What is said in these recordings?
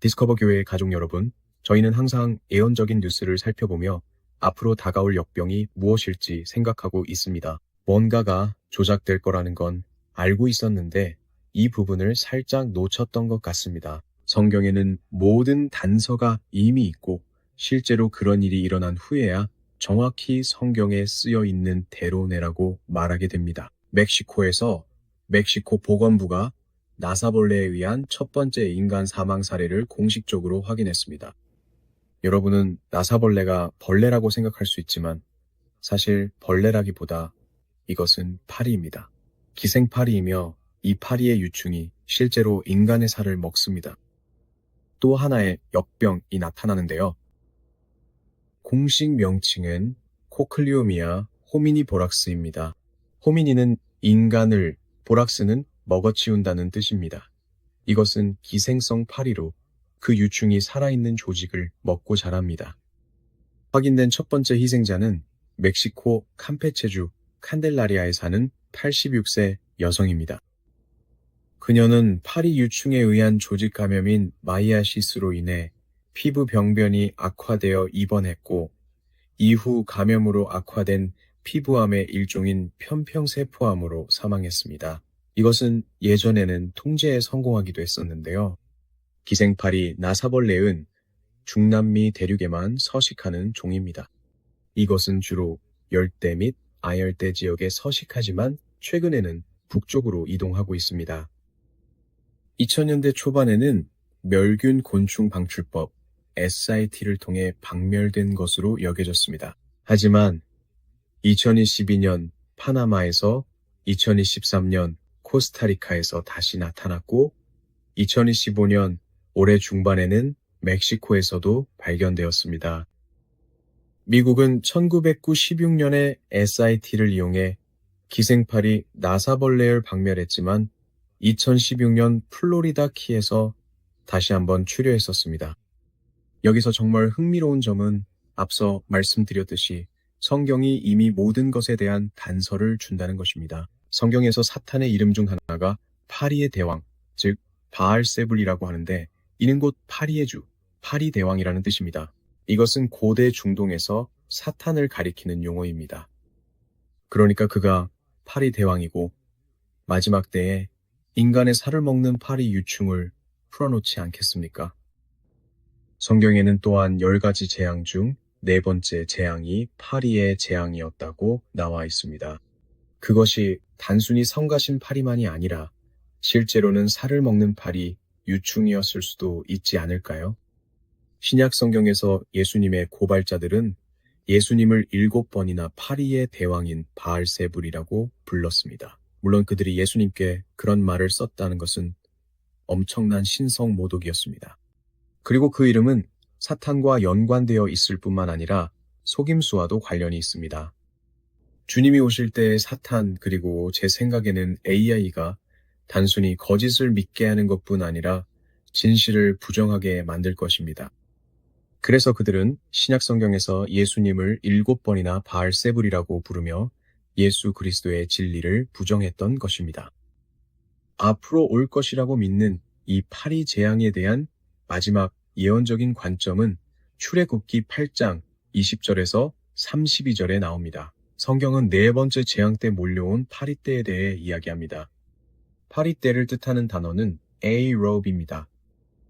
디스커버 교회의 가족 여러분, 저희는 항상 예언적인 뉴스를 살펴보며 앞으로 다가올 역병이 무엇일지 생각하고 있습니다. 뭔가가 조작될 거라는 건 알고 있었는데 이 부분을 살짝 놓쳤던 것 같습니다. 성경에는 모든 단서가 이미 있고 실제로 그런 일이 일어난 후에야 정확히 성경에 쓰여 있는 대로내라고 말하게 됩니다. 멕시코에서 멕시코 보건부가 나사벌레에 의한 첫 번째 인간 사망 사례를 공식적으로 확인했습니다. 여러분은 나사벌레가 벌레라고 생각할 수 있지만 사실 벌레라기보다 이것은 파리입니다. 기생파리이며 이 파리의 유충이 실제로 인간의 살을 먹습니다. 또 하나의 역병이 나타나는데요. 공식 명칭은 코클리오미아 호미니 보락스입니다. 호미니는 인간을, 보락스는 먹어치운다는 뜻입니다. 이것은 기생성 파리로 그 유충이 살아있는 조직을 먹고 자랍니다. 확인된 첫 번째 희생자는 멕시코 캄페체주 칸델라리아에 사는 86세 여성입니다. 그녀는 파리 유충에 의한 조직 감염인 마이아시스로 인해 피부 병변이 악화되어 입원했고 이후 감염으로 악화된 피부암의 일종인 편평세포암으로 사망했습니다. 이것은 예전에는 통제에 성공하기도 했었는데요. 기생파리 나사벌레은 중남미 대륙에만 서식하는 종입니다. 이것은 주로 열대 및 아열대 지역에 서식하지만 최근에는 북쪽으로 이동하고 있습니다. 2000년대 초반에는 멸균 곤충 방출법 SIT를 통해 박멸된 것으로 여겨졌습니다. 하지만 2022년 파나마에서 2023년 코스타리카에서 다시 나타났고 2025년 올해 중반에는 멕시코에서도 발견되었습니다. 미국은 1996년에 SIT를 이용해 기생파리 나사벌레를 박멸했지만 2016년 플로리다 키에서 다시 한번 추려했었습니다. 여기서 정말 흥미로운 점은 앞서 말씀드렸듯이 성경이 이미 모든 것에 대한 단서를 준다는 것입니다. 성경에서 사탄의 이름 중 하나가 파리의 대왕, 즉 바알세불이라고 하는데 이는 곧 파리의 주, 파리 대왕이라는 뜻입니다. 이것은 고대 중동에서 사탄을 가리키는 용어입니다. 그러니까 그가 파리 대왕이고 마지막 때에 인간의 살을 먹는 파리 유충을 풀어놓지 않겠습니까? 성경에는 또한 열 가지 재앙 중 네 번째 재앙이 파리의 재앙이었다고 나와 있습니다. 그것이 단순히 성가신 파리만이 아니라 실제로는 살을 먹는 파리 유충이었을 수도 있지 않을까요? 신약 성경에서 예수님의 고발자들은 예수님을 일곱 번이나 파리의 대왕인 바알세불이라고 불렀습니다. 물론 그들이 예수님께 그런 말을 썼다는 것은 엄청난 신성 모독이었습니다. 그리고 그 이름은 사탄과 연관되어 있을 뿐만 아니라 속임수와도 관련이 있습니다. 주님이 오실 때 사탄 그리고 제 생각에는 AI가 단순히 거짓을 믿게 하는 것뿐 아니라 진실을 부정하게 만들 것입니다. 그래서 그들은 신약 성경에서 예수님을 일곱 번이나 바알세불이라고 부르며 예수 그리스도의 진리를 부정했던 것입니다. 앞으로 올 것이라고 믿는 이 파리 재앙에 대한 마지막 예언적인 관점은 출애굽기 8장 20절에서 32절에 나옵니다. 성경은 네 번째 재앙 때 몰려온 파리 때에 대해 이야기합니다. 파리 때를 뜻하는 단어는 에이롭입니다.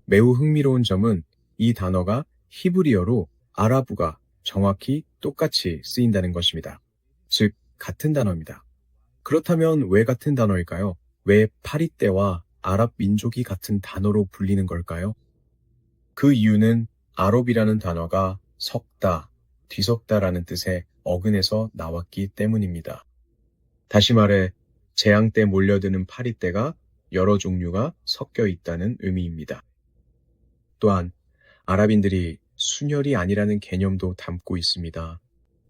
매우 흥미로운 점은 이 단어가 히브리어로 아라부가 정확히 똑같이 쓰인다는 것입니다. 즉, 같은 단어입니다. 그렇다면 왜 같은 단어일까요? 왜 파리 때와 아랍 민족이 같은 단어로 불리는 걸까요? 그 이유는 아롭이라는 단어가 섞다, 뒤섞다라는 뜻의 어근에서 나왔기 때문입니다. 다시 말해, 재앙 때 몰려드는 파리떼가 여러 종류가 섞여 있다는 의미입니다. 또한 아랍인들이 순혈이 아니라는 개념도 담고 있습니다.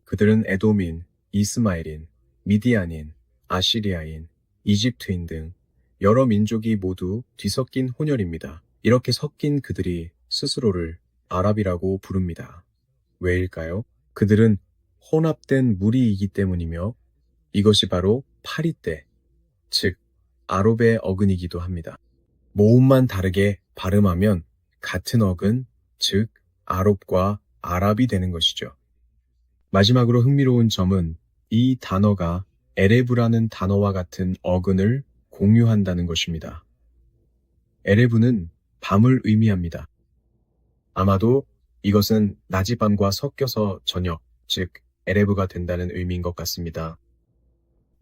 그들은 에도민, 이스마엘인, 미디안인, 아시리아인, 이집트인 등 여러 민족이 모두 뒤섞인 혼혈입니다. 이렇게 섞인 그들이 스스로를 아랍이라고 부릅니다. 왜일까요? 그들은 혼합된 무리이기 때문이며 이것이 바로 파리떼, 즉 아롭의 어근이기도 합니다. 모음만 다르게 발음하면 같은 어근, 즉 아롭과 아랍이 되는 것이죠. 마지막으로 흥미로운 점은 이 단어가 에레브라는 단어와 같은 어근을 공유한다는 것입니다. 에레브는 밤을 의미합니다. 아마도 이것은 낮이 밤과 섞여서 저녁, 즉 에레브가 된다는 의미인 것 같습니다.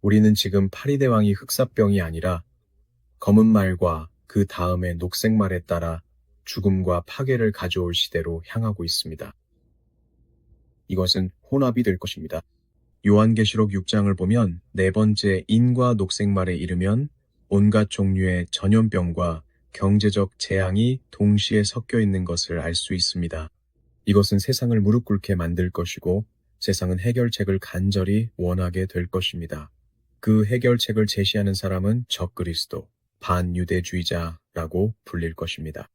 우리는 지금 파리대왕이 흑사병이 아니라 검은 말과 그 다음에 녹색 말에 따라 죽음과 파괴를 가져올 시대로 향하고 있습니다. 이것은 혼합이 될 것입니다. 요한계시록 6장을 보면 네 번째 인과 녹색 말에 이르면 온갖 종류의 전염병과 경제적 재앙이 동시에 섞여 있는 것을 알 수 있습니다. 이것은 세상을 무릎 꿇게 만들 것이고 세상은 해결책을 간절히 원하게 될 것입니다. 그 해결책을 제시하는 사람은 적그리스도, 반유대주의자라고 불릴 것입니다.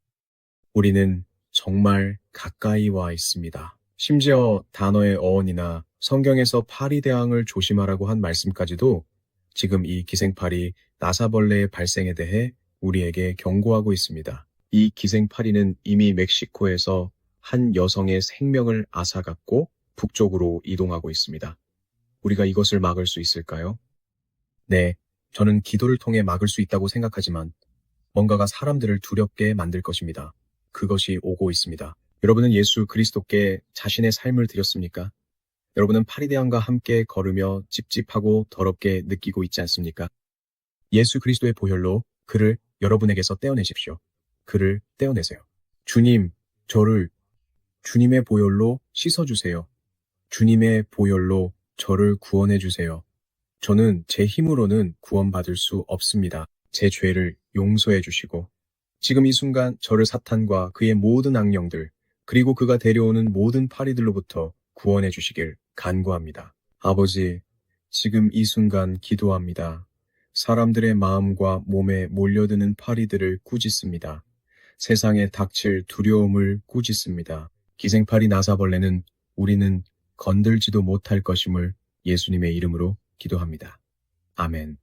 우리는 정말 가까이 와 있습니다. 심지어 단어의 어원이나 성경에서 파리대왕을 조심하라고 한 말씀까지도 지금 이 기생파리 나사벌레의 발생에 대해 우리에게 경고하고 있습니다. 이 기생파리는 이미 멕시코에서 한 여성의 생명을 앗아갔고 북쪽으로 이동하고 있습니다. 우리가 이것을 막을 수 있을까요? 네, 저는 기도를 통해 막을 수 있다고 생각하지만 뭔가가 사람들을 두렵게 만들 것입니다. 그것이 오고 있습니다. 여러분은 예수 그리스도께 자신의 삶을 드렸습니까? 여러분은 파리대왕과 함께 걸으며 찝찝하고 더럽게 느끼고 있지 않습니까? 예수 그리스도의 보혈로 그를 여러분에게서 떼어내십시오. 그를 떼어내세요. 주님, 저를 주님의 보혈로 씻어주세요. 주님의 보혈로 저를 구원해 주세요. 저는 제 힘으로는 구원받을 수 없습니다. 제 죄를 용서해 주시고 지금 이 순간 저를 사탄과 그의 모든 악령들 그리고 그가 데려오는 모든 파리들로부터 구원해 주시길 간구합니다. 아버지, 지금 이 순간 기도합니다. 사람들의 마음과 몸에 몰려드는 파리들을 꾸짖습니다. 세상에 닥칠 두려움을 꾸짖습니다. 기생파리 나사벌레는 우리는 건들지도 못할 것임을 예수님의 이름으로 기도합니다. 아멘.